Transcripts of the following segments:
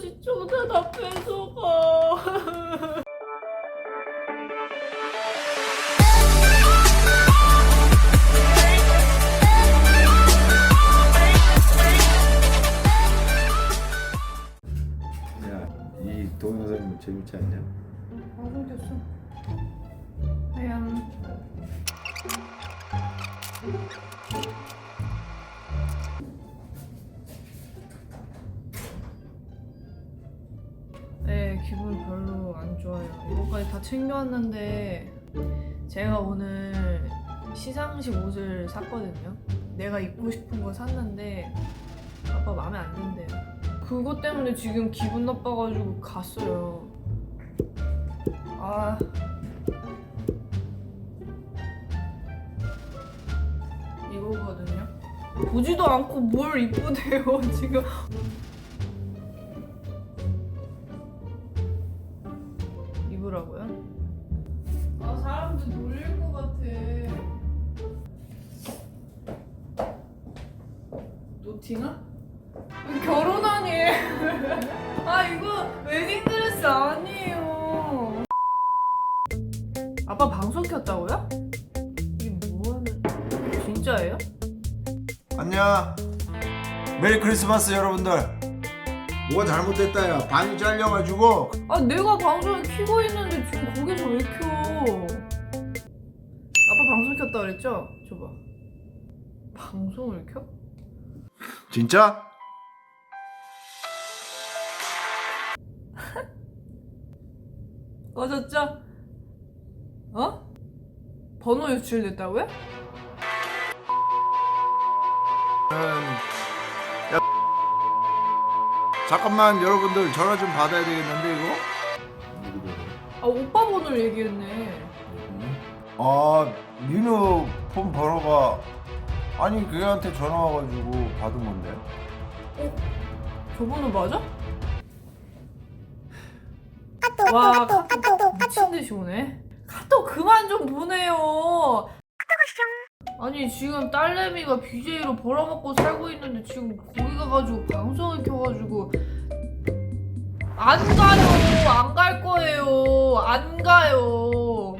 시청자 다 뺏어가. 야, 이 동영상 재밌지 않냐? 방송됐어. 하양. 기분 별로 안 좋아요. 이거까지 다 챙겨왔는데 제가 오늘 시상식 옷을 샀거든요. 내가 입고 싶은 거 샀는데 아빠 마음에 안 든대요. 그것 때문에 지금 기분 나빠가지고 갔어요. 아. 이거거든요. 보지도 않고 뭘 이쁘대요, 지금. 입으라고요? 아, 사람들 놀릴 것 같아. 노팅아? 결혼하니? 아, 이거 웨딩 드레스 아니에요. 아빠 방송 켰다고요? 이게 뭐하는 진짜예요? 안녕. 메리 크리스마스 여러분들. 뭐가 잘못됐다 야. 반이 잘려가지고 아 내가 방송을 켜고 있는데 지금 거기서 왜 켜? 아빠 방송 켰다 그랬죠? 줘봐 방송을 켜? 진짜? 꺼졌죠? 어? 번호 유출됐다고요? 잠깐만 여러분들 전화 좀 받아야 되겠는데 이거? 아 오빠 번호를 얘기했네 아 민우 폰 번호가 아니 그애한테 전화 와가지고 받은 건데. 저 번호 맞아? 와 카톡 미친 듯이 오네 카톡 그만 좀 보내요 아니 지금 딸내미가 BJ로 벌어먹고 살고 있는데 지금 거기 가가지고 방송을 켜가지고 안 가요 안 갈 거예요 안 가요.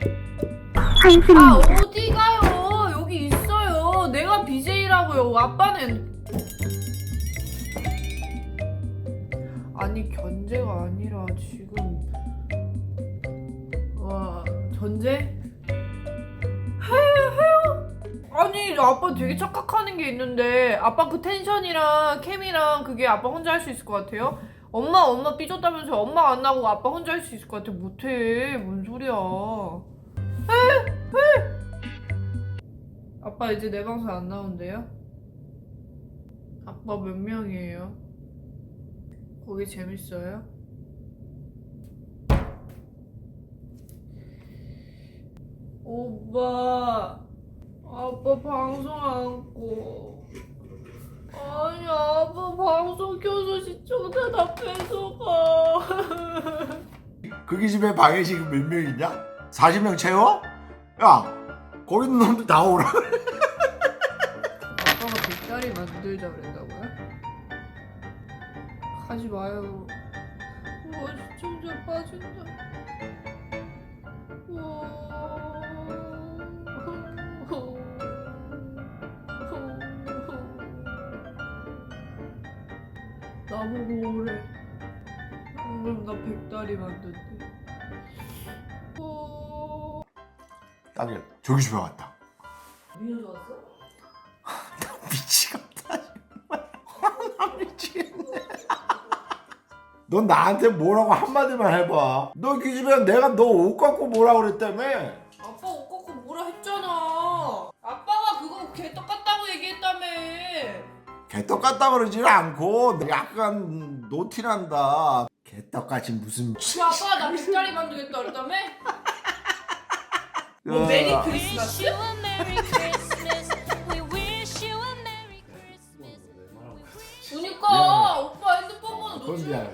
아 어디 가요? 여기 있어요. 내가 BJ라고요. 아빠는. 아니 견제가 아니라 지금 와 전제? 아니 아빠 되게 착각하는 게 있는데 아빠 그 텐션이랑 캠이랑 그게 아빠 혼자 할 수 있을 것 같아요? 엄마 엄마 삐졌다면서 엄마 안 나고 아빠 혼자 할 수 있을 것 같아 못해 뭔 소리야 해! 해! 아빠 이제 내 방송 안 나온대요? 아빠 몇 명이에요? 거기 재밌어요? 오빠, 아빠 방송 안 꺼. 아니, 아빠 방송 켜서 시청자 다 뺏어가. 그기 집에 방에 지금 몇 명 있냐? 40명 채워? 야 거기 있는 놈들 다 오라. 아빠가 빅다리 만들자 그랬다고요? 하지 마요. 와, 시청자 빠진다. 나보고 오래. 방금 나 백다리 만든대. 어... 딸이 저기 집에 왔다. 민우 왔어? 미치겠다 정말. 나 미치겠네. 넌 나한테 뭐라고 한마디만 해봐. 너 그 집에 내가 너 옷 갖고 뭐라 그랬다며? 개떡 같다 그러지 않고 약간 노티난다. 개떡같이 무슨 그 아빠가 나 빅다리 만들겠다 그랬다며? 뭐 어. 메리 크리스마스? 그니까 오빠 핸드폰 번호 그건 놓치 미안해.